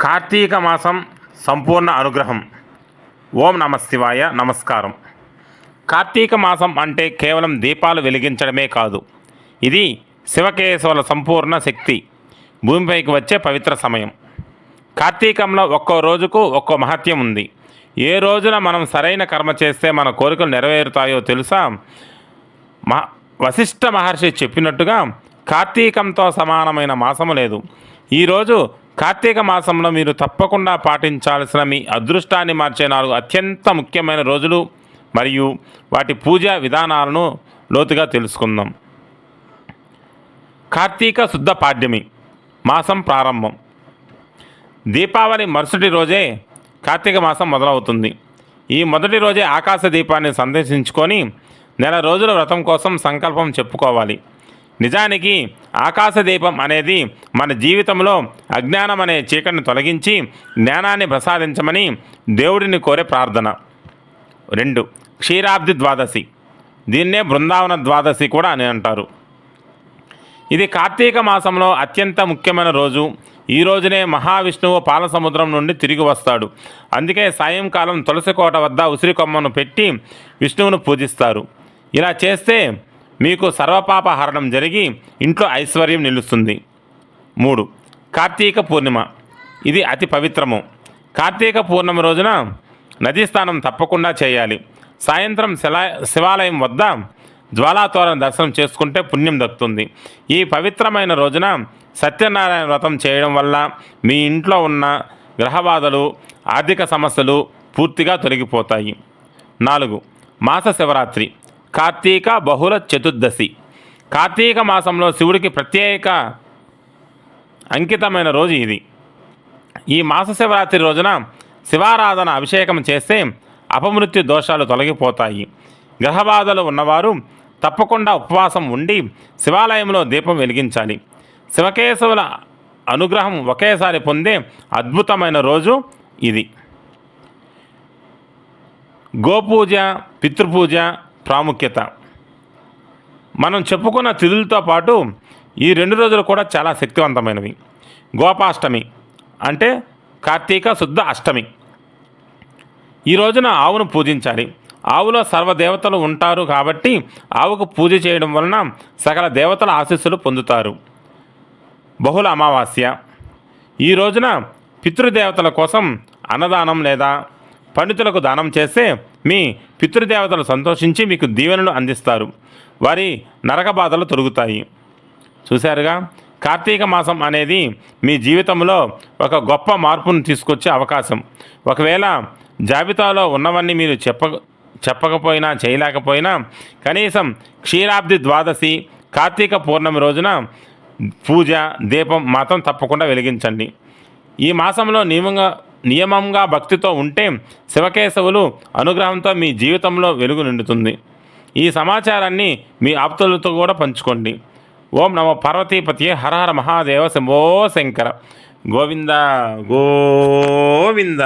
కార్తీక మాసం సంపూర్ణ అనుగ్రహం. ఓం నమ శివాయ నమస్కారం. కార్తీక మాసం అంటే కేవలం దీపాలు వెలిగించడమే కాదు. ఇది శివకేశవుల సంపూర్ణ శక్తి. భూమిపైకి వచ్చే పవిత్ర సమయం. కార్తీకంలో ఒక్కో రోజుకు ఒక్కో మహత్యం ఉంది. ఏ రోజున మనం సరైన కర్మ చేస్తే మన కోరికలు నెరవేరుతాయో తెలుసా? మహ వశిష్ఠ మహర్షి చెప్పినట్టుగా కార్తీకంతో సమానమైన మాసము లేదు. ఈరోజు కార్తీక మాసంలో మీరు తప్పకుండా పాటించాల్సిన మీ అదృష్టాన్ని మార్చే నాలుగు అత్యంత ముఖ్యమైన రోజులు మరియు వాటి పూజా విధానాలను లోతుగా తెలుసుకుందాం. కార్తీక శుద్ధ పాడ్యమి మాసం ప్రారంభం. దీపావళి మరుసటి రోజే కార్తీక మాసం మొదలవుతుంది. ఈ మొదటి రోజే ఆకాశ దీపాన్ని సందర్శించుకొని నెల రోజుల వ్రతం కోసం సంకల్పం చెప్పుకోవాలి. నిజానికి ఆకాశ దీపం అనేది మన జీవితంలో అజ్ఞానం అనే చీకటిని తొలగించి జ్ఞానాన్ని ప్రసాదించమని దేవుడిని కోరే ప్రార్థన. రెండు క్షీరాబ్ది ద్వాదశి. దీన్నే బృందావన ద్వాదశి కూడా అని అంటారు. ఇది కార్తీక మాసంలో అత్యంత ముఖ్యమైన రోజు. ఈ రోజునే మహావిష్ణువు పాలసముద్రం నుండి తిరిగి వస్తాడు. అందుకే సాయంకాలం తులసి కోట వద్ద ఉసిరి కొమ్మను పెట్టి విష్ణువును పూజిస్తారు. ఇలా చేస్తే మీకు సర్వపాప హరణం జరిగి ఇంట్లో ఐశ్వర్యం నిలుస్తుంది. మూడు కార్తీక పూర్ణిమ. ఇది అతి పవిత్రము. కార్తీక పూర్ణిమ రోజున నదీ స్నానం తప్పకుండా చేయాలి. సాయంత్రం శిలా శివాలయం వద్ద జ్వాలాతోరణ దర్శనం చేసుకుంటే పుణ్యం దక్కుతుంది. ఈ పవిత్రమైన రోజున సత్యనారాయణ వ్రతం చేయడం వల్ల మీ ఇంట్లో ఉన్న గ్రహబాధలు ఆర్థిక సమస్యలు పూర్తిగా తొలగిపోతాయి. నాలుగు మాస శివరాత్రి. కార్తీక బహుళ చతుర్దశి. కార్తీక మాసంలో శివుడికి ప్రత్యేక అంకితమైన రోజు ఇది. ఈ మాస శివరాత్రి రోజున శివారాధన అభిషేకం చేస్తే అపమృత్యు దోషాలు తొలగిపోతాయి. గ్రహబాధలు ఉన్నవారు తప్పకుండా ఉపవాసం ఉండి శివాలయంలో దీపం వెలిగించాలి. శివకేశవుల అనుగ్రహం ఒకేసారి పొందే అద్భుతమైన రోజు ఇది. గోపూజ పితృపూజ ప్రాముఖ్యత. మనం చెప్పుకున్న తిథులతో పాటు ఈ రెండు రోజులు కూడా చాలా శక్తివంతమైనవి. గోపాష్టమి అంటే కార్తీక శుద్ధ అష్టమి. ఈ రోజున ఆవును పూజించాలి. ఆవులో సర్వదేవతలు ఉంటారు కాబట్టి ఆవుకు పూజ చేయడం వలన సకల దేవతల ఆశీస్సులు పొందుతారు. బహుళ అమావాస్య. ఈ రోజున పితృదేవతల కోసం అన్నదానం లేదా పండితులకు దానం చేస్తే మీ పితృదేవతలు సంతోషించి మీకు దీవెనలు అందిస్తారు. వారి నరక బాధలు తొలుగుతాయి. చూశారుగా? కార్తీక మాసం అనేది మీ జీవితంలో ఒక గొప్ప మార్పును తీసుకొచ్చే అవకాశం. ఒకవేళ జాబితాలో ఉన్నవన్నీ మీరు చెప్ప చెప్పకపోయినా చేయలేకపోయినా కనీసం క్షీరాబ్ది ద్వాదశి కార్తీక పూర్ణమి రోజున పూజ దీపం మాత్రం తప్పకుండా వెలిగించండి. ఈ మాసంలో నియమంగా నియమంగా భక్తితో ఉంటే శివకేశవులు అనుగ్రహంతో మీ జీవితంలో వెలుగు నిండుతుంది. ఈ సమాచారాన్ని మీ ఆప్తులతో కూడా పంచుకోండి. ఓం నమ పార్వతీపతి హర హర మహాదేవ శంభో శంకర. గోవింద గోవింద.